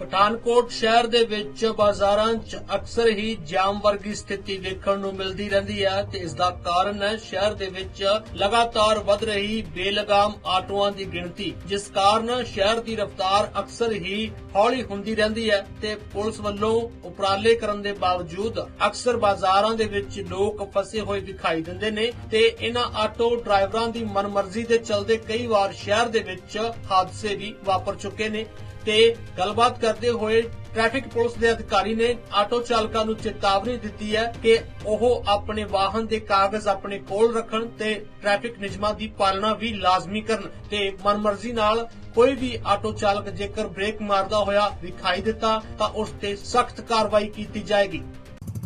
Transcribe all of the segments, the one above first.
ਪਠਾਨਕੋਟ ਸ਼ਹਿਰ ਦੇ ਵਿੱਚ ਬਾਜ਼ਾਰਾਂ 'ਚ ਅਕਸਰ ਹੀ ਜਾਮ ਵਰਗੀ ਸਥਿਤੀ ਵੇਖਣ ਨੂੰ ਮਿਲਦੀ ਰਹਿੰਦੀ ਹੈ ਤੇ ਇਸ ਦਾ ਕਾਰਨ ਹੈ ਸ਼ਹਿਰ ਦੇ ਵਿੱਚ ਲਗਾਤਾਰ ਵੱਧ ਰਹੀ ਬੇਲਗਾਮ ਆਟੋਆਂ ਦੀ ਗਿਣਤੀ, ਜਿਸ ਕਾਰਨ ਸ਼ਹਿਰ ਦੀ ਰਫ਼ਤਾਰ ਅਕਸਰ ਹੀ ਹੌਲੀ ਹੁੰਦੀ ਰਹਿੰਦੀ ਹੈ ਤੇ ਪੁਲਿਸ ਵੱਲੋਂ ਉਪਰਾਲੇ ਕਰਨ ਦੇ ਬਾਵਜੂਦ ਅਕਸਰ ਬਾਜ਼ਾਰਾਂ ਦੇ ਵਿੱਚ ਲੋਕ ਫਸੇ ਹੋਏ ਦਿਖਾਈ ਦਿੰਦੇ ਨੇ ਤੇ ਇਹਨਾਂ ਆਟੋ ਡਰਾਈਵਰਾਂ ਦੀ ਮਨਮਰਜ਼ੀ ਦੇ ਚਲਦੇ ਕਈ ਵਾਰ ਸ਼ਹਿਰ ਦੇ ਵਿੱਚ ਹਾਦਸੇ ਵੀ ਵਾਪਰ ਚੁੱਕੇ ਨੇ। ਤੇ ਗੱਲਬਾਤ ਕਰਦੇ ਹੋਏ ਟ੍ਰੈਫਿਕ ਪੁਲਿਸ ਦੇ ਅਧਿਕਾਰੀ ਨੇ ਆਟੋ ਚਾਲਕਾਂ ਨੂੰ ਚੇਤਾਵਨੀ ਦਿੱਤੀ ਹੈ ਕਿ ਉਹ ਆਪਣੇ ਵਾਹਨ ਦੇ ਕਾਗਜ਼ ਆਪਣੇ ਕੋਲ ਰੱਖਣ ਤੇ ਟ੍ਰੈਫਿਕ ਨਿਯਮਾਂ ਦੀ ਪਾਲਣਾ ਵੀ ਲਾਜ਼ਮੀ ਕਰਨ ਤੇ ਮਨਮਰਜ਼ੀ ਨਾਲ ਕੋਈ ਵੀ ਆਟੋ ਚਾਲਕ ਜੇਕਰ ਬ੍ਰੇਕ ਮਾਰਦਾ ਹੋਇਆ ਦਿਖਾਈ ਦਿੱਤਾ ਤਾਂ ਉਸ ਤੇ ਸਖਤ ਕਾਰਵਾਈ ਕੀਤੀ ਜਾਏਗੀ।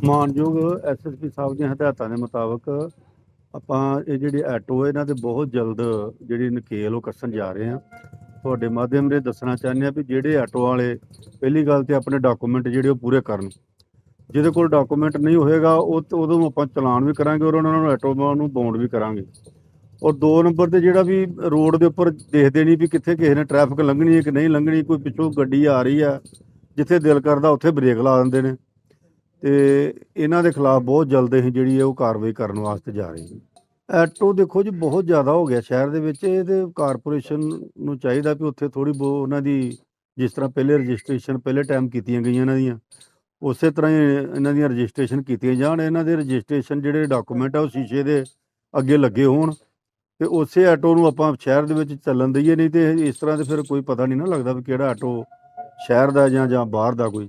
ਮਾਨਯੋਗ ਐਸਐਸਪੀ ਸਾਹਿਬ ਦੀਆਂ ਹਦਾਇਤਾਂ ਦੇ ਮੁਤਾਬਕ ਆਪਾਂ ਇਹ ਜਿਹੜੇ ਆਟੋ ਇਹਨਾਂ ਤੇ ਬਹੁਤ ਜਲਦ ਜਿਹੜੀ ਨਕੇਲ ਉਹ ਕੱਸਣ ਜਾ ਰਹੇ ਆ ਤੁਹਾਡੇ ਮਾਧਿਅਮ ਦੇ ਦੱਸਣਾ ਚਾਹੁੰਦੇ ਆ ਵੀ ਜਿਹੜੇ ਆਟੋ ਵਾਲੇ ਪਹਿਲੀ ਗੱਲ ਤੇ ਆਪਣੇ ਡਾਕੂਮੈਂਟ ਜਿਹੜੇ ਉਹ ਪੂਰੇ ਕਰਨ। ਜਿਹਦੇ ਕੋਲ ਡਾਕੂਮੈਂਟ ਨਹੀਂ ਹੋਏਗਾ, ਉਹ ਉਦੋਂ ਆਪਾਂ ਚਲਾਨ ਵੀ ਕਰਾਂਗੇ ਔਰ ਉਹਨਾਂ ਨੂੰ ਆਟੋ ਨੂੰ ਬੌਂਡ ਵੀ ਕਰਾਂਗੇ। ਔਰ ਦੋ ਨੰਬਰ ਤੇ ਜਿਹੜਾ ਵੀ ਰੋਡ ਦੇ ਉੱਪਰ ਦੇਖਦੇ ਨਹੀਂ ਵੀ ਕਿੱਥੇ ਕਿਸੇ ਨੇ ਟ੍ਰੈਫਿਕ ਲੰਘਣੀ ਹੈ ਕਿ ਨਹੀਂ ਲੰਘਣੀ, ਕੋਈ ਪਿੱਛੋਂ ਗੱਡੀ ਆ ਰਹੀ ਆ, ਜਿੱਥੇ ਦਿਲ ਕਰਦਾ ਉੱਥੇ ਬ੍ਰੇਕ ਲਾ ਦਿੰਦੇ ਨੇ। ਤੇ ਇਹਨਾਂ ਦੇ ਖਿਲਾਫ ਬਹੁਤ ਜਲਦ ਅਸੀਂ ਜਿਹੜੀ ਹੈ ਉਹ ਕਾਰਵਾਈ ਕਰਨ ਵਾਸਤੇ ਜਾ ਰਹੇ ਹਾਂ। ਐਟੋ ਦੇਖੋ ਜੀ, ਬਹੁਤ ਜ਼ਿਆਦਾ ਹੋ ਗਿਆ ਸ਼ਹਿਰ ਦੇ ਵਿੱਚ। ਇਹ ਤੇ ਕਾਰਪੋਰੇਸ਼ਨ ਨੂੰ ਚਾਹੀਦਾ ਵੀ ਉੱਥੇ ਥੋੜੀ ਬਹੁ ਉਹਨਾਂ ਦੀ ਜਿਸ ਤਰ੍ਹਾਂ ਪਹਿਲੇ ਰਜਿਸਟ੍ਰੇਸ਼ਨ ਪਹਿਲੇ ਟਾਈਮ ਕੀਤੀਆਂ ਗਈਆਂ ਇਹਨਾਂ ਦੀਆਂ, ਉਸੇ ਤਰ੍ਹਾਂ ਹੀ ਇਹਨਾਂ ਦੀਆਂ ਰਜਿਸਟ੍ਰੇਸ਼ਨ ਕੀਤੀਆਂ ਜਾਣ। ਇਹਨਾਂ ਦੇ ਰਜਿਸਟ੍ਰੇਸ਼ਨ ਜਿਹੜੇ ਡਾਕੂਮੈਂਟ ਆ ਉਹ ਸ਼ੀਸ਼ੇ ਦੇ ਅੱਗੇ ਲੱਗੇ ਹੋਣ ਤੇ ਉਸੇ ਆਟੋ ਨੂੰ ਆਪਾਂ ਸ਼ਹਿਰ ਦੇ ਵਿੱਚ ਚੱਲਣ ਦਈਏ, ਨਹੀਂ ਤੇ ਇਸ ਤਰ੍ਹਾਂ ਤੇ ਫਿਰ ਕੋਈ ਪਤਾ ਨਹੀਂ ਨਾ ਲੱਗਦਾ ਵੀ ਕਿਹੜਾ ਆਟੋ ਸ਼ਹਿਰ ਦਾ ਜਾਂ ਜਾਂ ਬਾਹਰ ਦਾ ਕੋਈ।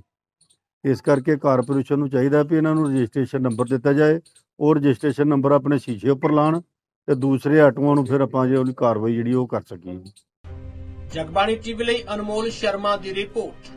ਇਸ ਕਰਕੇ ਕਾਰਪੋਰੇਸ਼ਨ ਨੂੰ ਚਾਹੀਦਾ ਵੀ ਇਹਨਾਂ ਨੂੰ ਰਜਿਸਟ੍ਰੇਸ਼ਨ ਨੰਬਰ ਦਿੱਤਾ ਜਾਏ। ਉਹ ਰਜਿਸਟ੍ਰੇਸ਼ਨ ਨੰਬਰ ਆਪਣੇ ਸ਼ੀਸ਼ੇ ਉੱਪਰ ਲਾਣ ਤੇ ਦੂਸਰੇ ਆਟੋਆਂ ਨੂੰ ਫਿਰ ਆਪਾਂ ਜੇ ਉਹਦੀ ਕਾਰਵਾਈ ਜਿਹੜੀ ਉਹ ਕਰ ਸਕੀਏ। ਜਗਬਾਣੀ ਟੀਵੀ ਲਈ ਅਨਮੋਲ ਸ਼ਰਮਾ ਦੀ ਰਿਪੋਰਟ।